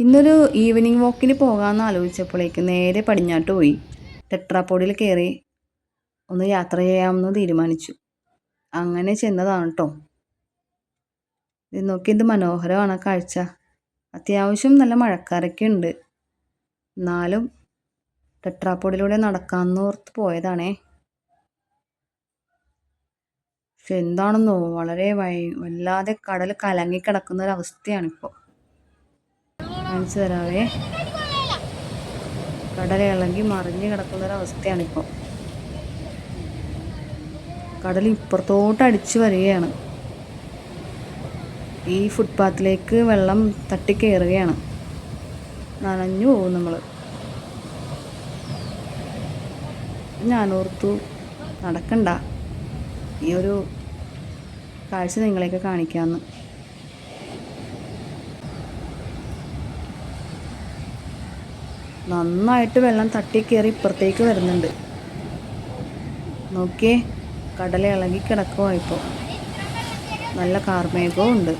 ഇന്നൊരു ഈവനിങ് വാക്കിന് പോകാമെന്ന് ആലോചിച്ചപ്പോഴേക്ക് നേരെ പടിഞ്ഞാട്ട് പോയി. ടെട്രാപ്പോഡിൽ കയറി ഒന്ന് യാത്ര ചെയ്യാമെന്ന് തീരുമാനിച്ചു. അങ്ങനെ ചെന്നതാണ് കേട്ടോ ഇത് നോക്കി എന്ത് മനോഹരമാണ് കാഴ്ച. അത്യാവശ്യം നല്ല മഴക്കാരൊക്കെ ഉണ്ട്. എന്നാലും ടെട്രാപ്പോഡിലൂടെ നടക്കാമെന്ന് ഓർത്ത് പോയതാണേ. പക്ഷെ എന്താണെന്നോ വളരെ വല്ലാതെ കടൽ കലങ്ങി കിടക്കുന്ന ഒരവസ്ഥയാണിപ്പോൾ കാണിച്ചു തരാവേ. കടൽ ഇളകി മറിഞ്ഞ് കിടക്കുന്ന ഇപ്പോൾ കടൽ ഇപ്പുറത്തോട്ട് അടിച്ചു വരികയാണ്. ഈ ഫുട്പാത്തിലേക്ക് വെള്ളം തട്ടിക്കയറുകയാണ് നനഞ്ഞു പോകും നമ്മൾ ഞാനോർത്തു നടക്കണ്ട. ഈ ഒരു കാഴ്ച നിങ്ങളെയൊക്കെ കാണിക്കാമെന്ന് നന്നായിട്ട് വെള്ളം തട്ടിക്കയറി ഇപ്പുറത്തേക്ക് വരുന്നുണ്ട്. നോക്കിയേ കടല ഇളകി ഇപ്പോൾ നല്ല കാർമേഘവും ഉണ്ട്.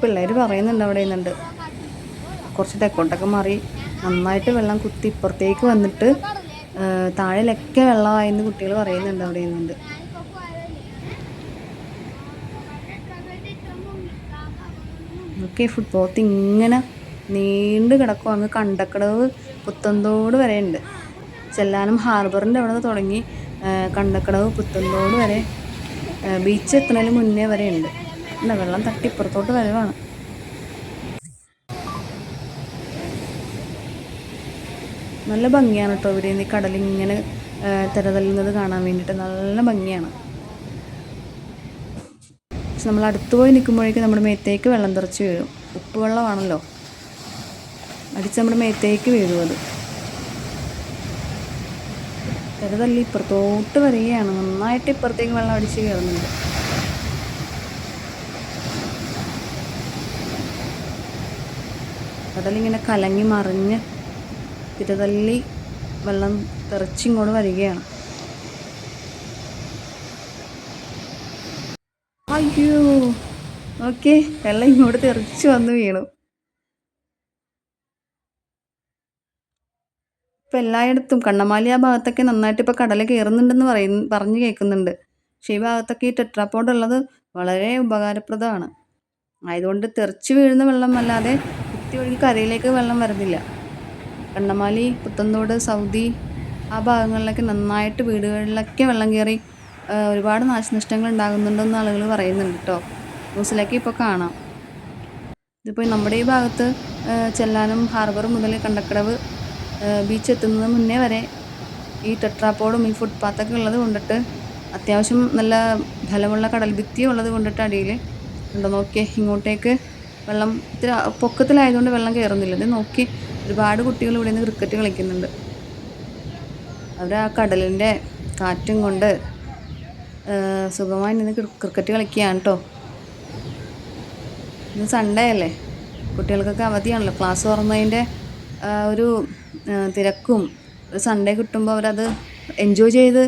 പിള്ളേർ പറയുന്നുണ്ട് അവിടെ നിന്നുണ്ട്. കുറച്ച് തെക്കോട്ടൊക്കെ മാറി നന്നായിട്ട് വെള്ളം കുത്തി ഇപ്പുറത്തേക്ക് വന്നിട്ട് താഴെയിലൊക്കെ വെള്ളമായെന്ന് കുട്ടികൾ പറയുന്നുണ്ട് അവിടെ നിന്നുണ്ട്. ഓക്കെ ഫുട്ബോത്ത് ഇങ്ങനെ നീണ്ടു കിടക്കും അങ്ങ് കണ്ടക്കടവ് പുത്തന്തോട് വരെ ഉണ്ട്. ചെല്ലാനം ഹാർബറിന്റെ അവിടെ നിന്ന് തുടങ്ങി കണ്ടക്കടവ് പുത്തന്തോട് വരെ ബീച്ച് എത്തുന്നതിന് മുന്നേ വരെ ഉണ്ട്. എന്താ വെള്ളം തട്ടി ഇപ്പുറത്തോട്ട് വരവാണ്. നല്ല ഭംഗിയാണ് കേട്ടോ ഇവിടെ. നിന്ന് കടലിങ്ങനെ തിരതല്ലുന്നത് കാണാൻ വേണ്ടിയിട്ട് നല്ല ഭംഗിയാണ്. പക്ഷെ നമ്മൾ അടുത്ത് പോയി നിൽക്കുമ്പോഴേക്കും നമ്മുടെ മേത്തേക്ക് വെള്ളം തെറിച്ച് വീഴും. ഉപ്പ് വെള്ളമാണല്ലോ. അടിച്ച് നമ്മുടെ മേത്തേക്ക് വീഴും അത്. തിരതല്ലി ഇപ്പുറത്തോട്ട് വരികയാണ്. നന്നായിട്ട് ഇപ്പുറത്തേക്ക് വെള്ളം അടിച്ച് കയറുന്നുണ്ട്. കടലിങ്ങനെ കലങ്ങി മറിഞ്ഞ് തിരതല്ലി വെള്ളം തെറിച്ചിങ്ങോട്ട് വരികയാണ്. അയ്യോ. ഓക്കെ വെള്ളം ഇങ്ങോട്ട് തെറിച്ച് വന്ന് വീണു. ഇപ്പം എല്ലായിടത്തും കണ്ണമാലി ആ ഭാഗത്തൊക്കെ നന്നായിട്ട് ഇപ്പോൾ കടല കയറുന്നുണ്ടെന്ന് പറയുന്നു പറഞ്ഞു കേൾക്കുന്നുണ്ട്. പക്ഷേ ഈ ഭാഗത്തൊക്കെ ഈ ടെട്രാപ്പോഡ് ഉള്ളത് വളരെ ഉപകാരപ്രദമാണ്. ആയതുകൊണ്ട് തെറിച്ച് വീഴുന്ന വെള്ളം അല്ലാതെ കുത്തി ഒഴുകി കരയിലേക്ക് വെള്ളം വരുന്നില്ല. കണ്ണമാലി പുത്തന്തോട് സൗദി ആ ഭാഗങ്ങളിലൊക്കെ നന്നായിട്ട് വീടുകളിലൊക്കെ വെള്ളം കയറി ഒരുപാട് നാശനഷ്ടങ്ങൾ ഉണ്ടാകുന്നുണ്ടെന്ന് ആളുകൾ പറയുന്നുണ്ട് കേട്ടോ ന്യൂസിലൊക്കെ ഇപ്പോൾ കാണാം. ഇതിപ്പോൾ നമ്മുടെ ഈ ഭാഗത്ത് ചെല്ലാനം ഹാർബർ മുതൽ കണ്ടക്കടവ് ബീച്ച് എത്തുന്നത് മുന്നേ വരെ ഈ ടെട്രാപ്പോഡും ഈ ഫുട്പാത്തൊക്കെ ഉള്ളത് കൊണ്ടിട്ട് അത്യാവശ്യം നല്ല ഫലമുള്ള കടൽ ഭിത്തി ഉള്ളത് കൊണ്ടിട്ട് അടിയിൽ ഉണ്ടോ നോക്കിയേ. ഇങ്ങോട്ടേക്ക് വെള്ളം ഇത്തിരി പൊക്കത്തിലായതുകൊണ്ട് വെള്ളം കയറുന്നില്ല. ഇത് നോക്കി ഒരുപാട് കുട്ടികൾ ഇവിടെ നിന്ന് ക്രിക്കറ്റ് കളിക്കുന്നുണ്ട്. അവർ ആ കടലിന്റെ കാറ്റും കൊണ്ട് സുഖമായി നിന്ന് ക്രിക്കറ്റ് കളിക്കുകയാണ് കേട്ടോ ഇന്ന് സൺഡേ അല്ലേ? കുട്ടികൾക്കൊക്കെ അവധിയാണല്ലോ. ക്ലാസ് തുറന്നതിന്റെ ഒരു തിരക്കും ഒരു സൺഡേ കിട്ടുമ്പോൾ അവരത് എൻജോയ് ചെയ്ത്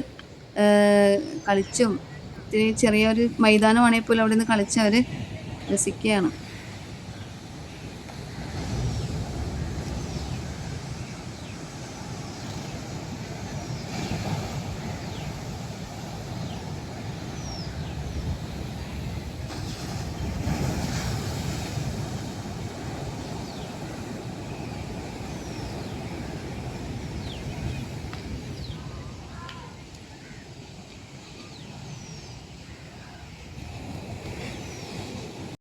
കളിച്ചും. ഇത്തിരി ചെറിയൊരു മൈതാനമാണെങ്കിൽ പോലും അവിടെ നിന്ന് കളിച്ച് അവർ രസിക്കുകയാണ്.